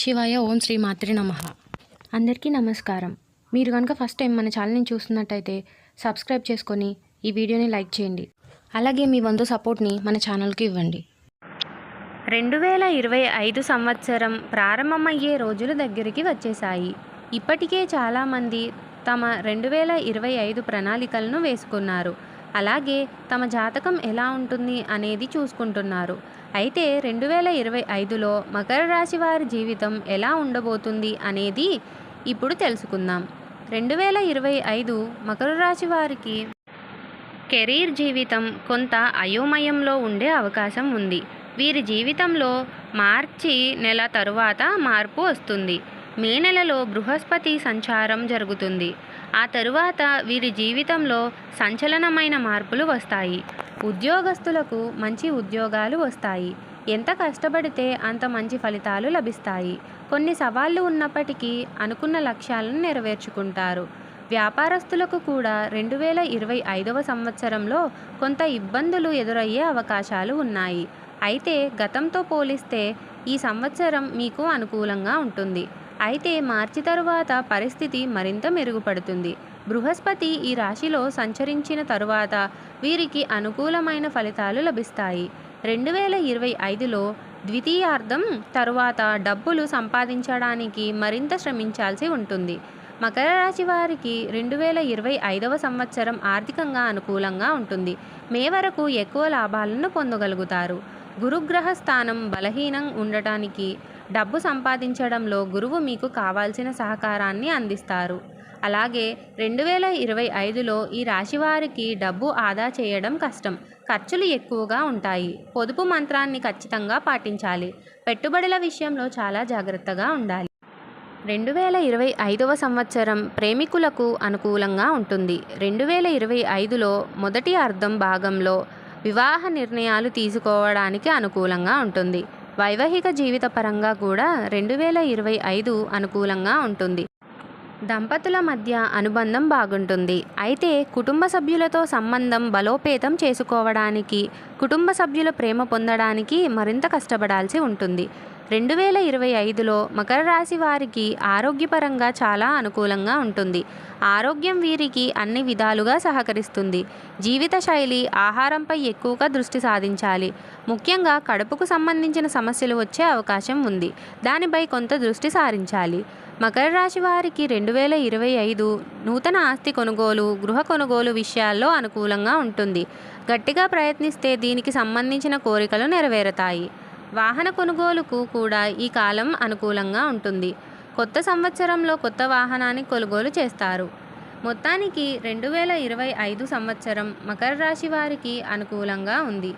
శివాయ ఓం శ్రీ మాత్రి నమ. అందరికీ నమస్కారం. మీరు కనుక ఫస్ట్ టైం మన ఛానల్ని చూస్తున్నట్టయితే సబ్స్క్రైబ్ చేసుకొని ఈ వీడియోని లైక్ చేయండి. అలాగే మీ వంతు సపోర్ట్ని మన ఛానల్కి ఇవ్వండి. రెండు వేల ఇరవై ఐదు సంవత్సరం ప్రారంభమయ్యే రోజులు దగ్గరికి వచ్చేసాయి ఇప్పటికే చాలామంది తమ రెండు వేల ఇరవై ఐదు ప్రణాళికలను వేసుకున్నారు. అలాగే తమ జాతకం ఎలా ఉంటుంది అనేది చూసుకుంటున్నారు. అయితే రెండు వేల ఇరవై ఐదులో మకర రాశి వారి జీవితం ఎలా ఉండబోతుంది అనేది ఇప్పుడు తెలుసుకుందాం. రెండు వేల ఇరవై ఐదు మకర రాశి వారికి కెరీర్ జీవితం కొంత అయోమయంలో ఉండే అవకాశం ఉంది. వీరి జీవితంలో మార్చి నెల తరువాత మార్పు వస్తుంది. మే నెలలో బృహస్పతి సంచారం జరుగుతుంది. ఆ తరువాత వీరి జీవితంలో సంచలనమైన మార్పులు వస్తాయి. ఉద్యోగస్తులకు మంచి ఉద్యోగాలు వస్తాయి. ఎంత కష్టపడితే అంత మంచి ఫలితాలు లభిస్తాయి. కొన్ని సవాళ్ళు ఉన్నప్పటికీ అనుకున్న లక్ష్యాలను నెరవేర్చుకుంటారు. వ్యాపారస్తులకు కూడా రెండు వేల ఇరవై ఐదవ సంవత్సరంలో కొంత ఇబ్బందులు ఎదురయ్యే అవకాశాలు ఉన్నాయి. అయితే గతంతో పోలిస్తే ఈ సంవత్సరం మీకు అనుకూలంగా ఉంటుంది. అయితే మార్చి తరువాత పరిస్థితి మరింత మెరుగుపడుతుంది. బృహస్పతి ఈ రాశిలో సంచరించిన తరువాత వీరికి అనుకూలమైన ఫలితాలు లభిస్తాయి. రెండు వేల ఇరవై ఐదులో ద్వితీయార్థం తరువాత డబ్బులు సంపాదించడానికి మరింత శ్రమించాల్సి ఉంటుంది. మకర రాశి వారికి రెండు వేల ఇరవై ఐదవ సంవత్సరం ఆర్థికంగా అనుకూలంగా ఉంటుంది. మే వరకు ఎక్కువ లాభాలను పొందగలుగుతారు. గురుగ్రహ స్థానం బలహీనం ఉండటానికి డబ్బు సంపాదించడంలో గురువు మీకు కావాల్సిన సహకారాన్ని అందిస్తారు. అలాగే రెండు వేల ఇరవై ఐదులో ఈ రాశి వారికి డబ్బు ఆదా చేయడం కష్టం. ఖర్చులు ఎక్కువగా ఉంటాయి. పొదుపు మంత్రాన్ని ఖచ్చితంగా పాటించాలి. పెట్టుబడుల విషయంలో చాలా జాగ్రత్తగా ఉండాలి. రెండు వేల ఇరవై ఐదవ సంవత్సరం ప్రేమికులకు అనుకూలంగా ఉంటుంది. రెండు వేల ఇరవై ఐదులో మొదటి అర్ధం భాగంలో వివాహ నిర్ణయాలు తీసుకోవడానికి అనుకూలంగా ఉంటుంది. వైవాహిక జీవిత పరంగా కూడా రెండు వేల ఇరవై ఐదు అనుకూలంగా ఉంటుంది. దంపతుల మధ్య అనుబంధం బాగుంటుంది. అయితే కుటుంబ సభ్యులతో సంబంధం బలోపేతం చేసుకోవడానికి కుటుంబ సభ్యుల ప్రేమ పొందడానికి మరింత కష్టపడాల్సి ఉంటుంది. రెండు వేల ఇరవై ఐదులో మకర రాశి వారికి ఆరోగ్యపరంగా చాలా అనుకూలంగా ఉంటుంది. ఆరోగ్యం వీరికి అన్ని విధాలుగా సహకరిస్తుంది. జీవిత శైలి ఆహారంపై ఎక్కువగా దృష్టి సాధించాలి. ముఖ్యంగా కడుపుకు సంబంధించిన సమస్యలు వచ్చే అవకాశం ఉంది. దానిపై కొంత దృష్టి సారించాలి. మకర రాశి వారికి రెండు వేల ఇరవై ఐదు నూతన ఆస్తి కొనుగోలు గృహ కొనుగోలు విషయాల్లో అనుకూలంగా ఉంటుంది. గట్టిగా ప్రయత్నిస్తే దీనికి సంబంధించిన కోరికలు నెరవేరుతాయి. వాహన కొనుగోలుకు కూడా ఈ కాలం అనుకూలంగా ఉంటుంది. కొత్త సంవత్సరంలో కొత్త వాహనాన్ని కొనుగోలు చేస్తారు. మొత్తానికి రెండు వేల ఇరవై ఐదు సంవత్సరం మకర రాశి వారికి అనుకూలంగా ఉంది.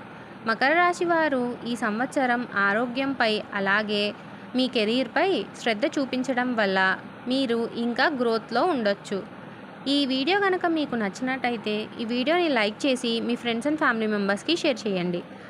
మకర రాశి వారు ఈ సంవత్సరం ఆరోగ్యంపై అలాగే మీ కెరీర్పై శ్రద్ధ చూపించడం వల్ల మీరు ఇంకా గ్రోత్లో ఉండొచ్చు. ఈ వీడియో కనుక మీకు నచ్చినట్టయితే ఈ వీడియోని లైక్ చేసి మీ ఫ్రెండ్స్ అండ్ ఫ్యామిలీ మెంబర్స్కి షేర్ చేయండి.